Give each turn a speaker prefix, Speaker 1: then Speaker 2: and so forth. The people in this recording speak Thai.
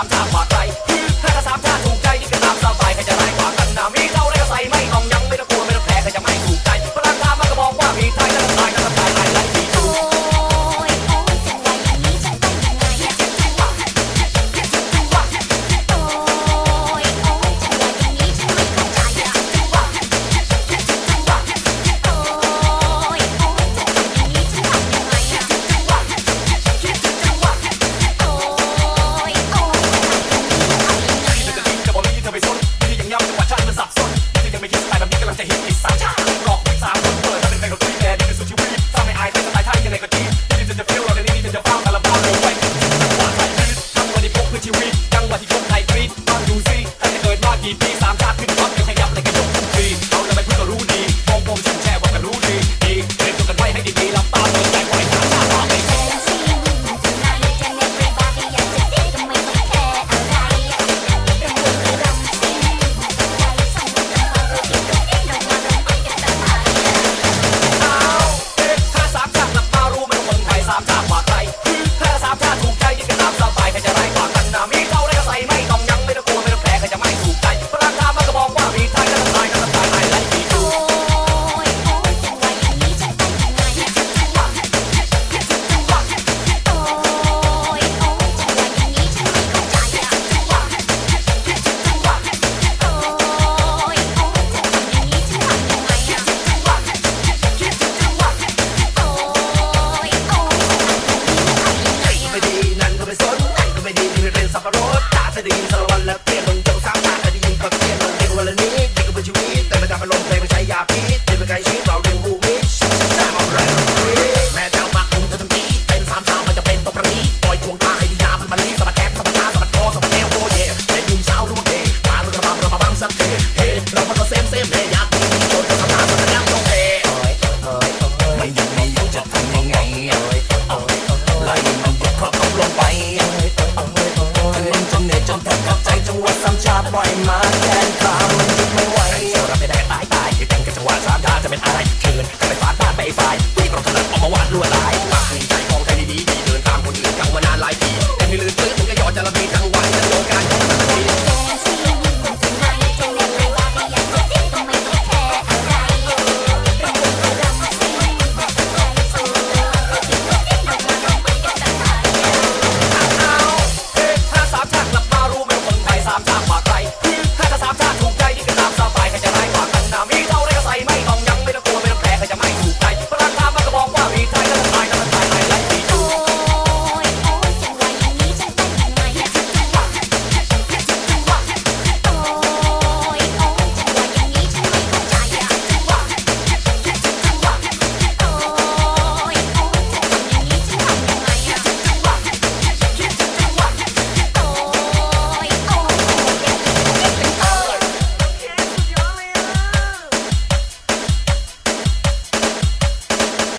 Speaker 1: ามทางวัด
Speaker 2: ว่าซ้ำชาปล่อยมาแทนคำ